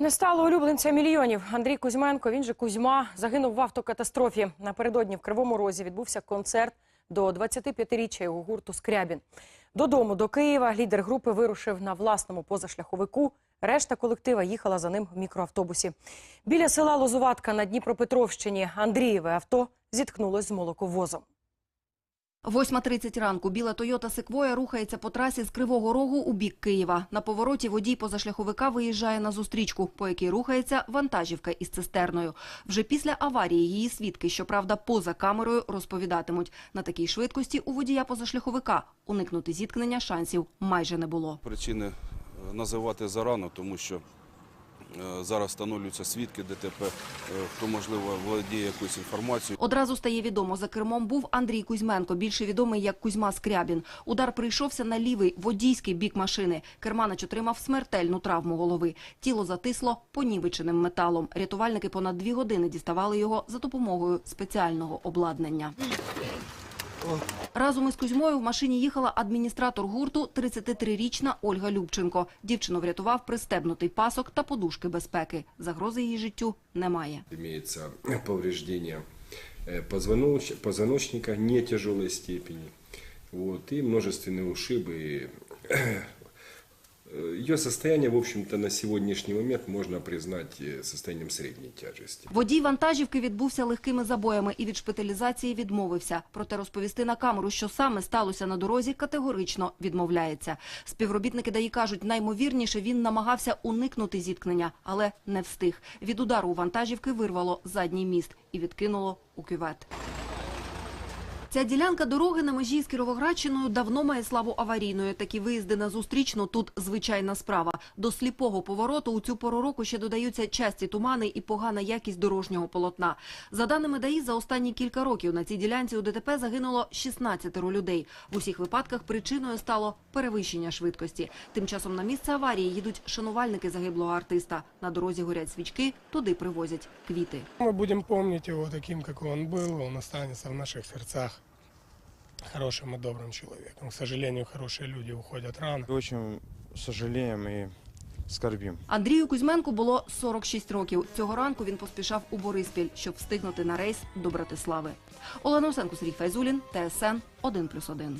Не стало улюбленця мільйонів. Андрій Кузьменко, він же Кузьма, загинув в автокатастрофі. Напередодні в Кривому Розі відбувся концерт до 25-річчя його гурту «Скрябін». Додому, до Києва, лідер групи вирушив на власному позашляховику. Решта колектива їхала за ним в мікроавтобусі. Біля села Лозуватка на Дніпропетровщині Андрієве авто зіткнулось з молоковозом. 8.30 ранку біла Тойота Секвоя рухається по трасі з Кривого Рогу у бік Києва. На повороті водій позашляховика виїжджає на зустрічку, по якій рухається вантажівка із цистерною. Вже після аварії її свідки, щоправда, поза камерою розповідатимуть. На такій швидкості у водія позашляховика уникнути зіткнення шансів майже не було. Причини е, називати зарано, тому що зараз встановлюються свідки ДТП, е, хто, можливо, володіє якоюсь інформацією. Одразу стає відомо, за кермом був Андрій Кузьменко, більше відомий як Кузьма Скрябін. Удар прийшовся на лівий водійський бік машини. Керманач отримав смертельну травму голови. Тіло затисло понівеченим металом. Рятувальники понад дві години діставали його за допомогою спеціального обладнання. Разом із Кузьмою в машині їхала адміністратор гурту 33-річна Ольга Любченко. Дівчину врятував пристебнутий пасок та подушки безпеки. Загрози її життю немає. Имеется повреждение э, позвоноч- позвоночника не тяжелой степени. Вот, и множественные ушибы. Э, Ее состояние, в общем-то, на сегодняшний момент можно признать э, состоянием средней тяжести. Водій вантажівки відбувся легкими забоями і від шпиталізації відмовився. Проте розповісти на камеру, що саме сталося на дорозі, категорично відмовляється. Співробітники ДАІ кажуть, наймовірніше він намагався уникнути зіткнення, але не встиг. Від удару вантажівки вирвало задній міст і відкинуло у кювет. Ця ділянка дороги на межі з Кіровоградщиною давно має славу аварійної. Такі виїзди на зустрічну тут звичайна справа. До сліпого повороту у цю пору року ще додаються часті тумани і погана якість дорожнього полотна. За даними ДАІ, за останні кілька років на цій ділянці у ДТП загинуло 16 людей. В усіх випадках причиною стало перевищення швидкості. Тим часом на місце аварії їдуть шанувальники загиблого артиста. На дорозі горять свічки, туди привозять квіти. Мы будем помнить его таким, какой он был. Он останется в наших сердцах хорошим и добрым человеком. К сожалению, хорошие люди уходят рано. Очень сожалеем и скорбим. Андрію Кузьменку було 46 років. Цього ранку він поспішав у Бориспіль, щоб встигнути на рейс до Братислави. Олена Усенко, Сергій Файзулін, ТСН 1+,1.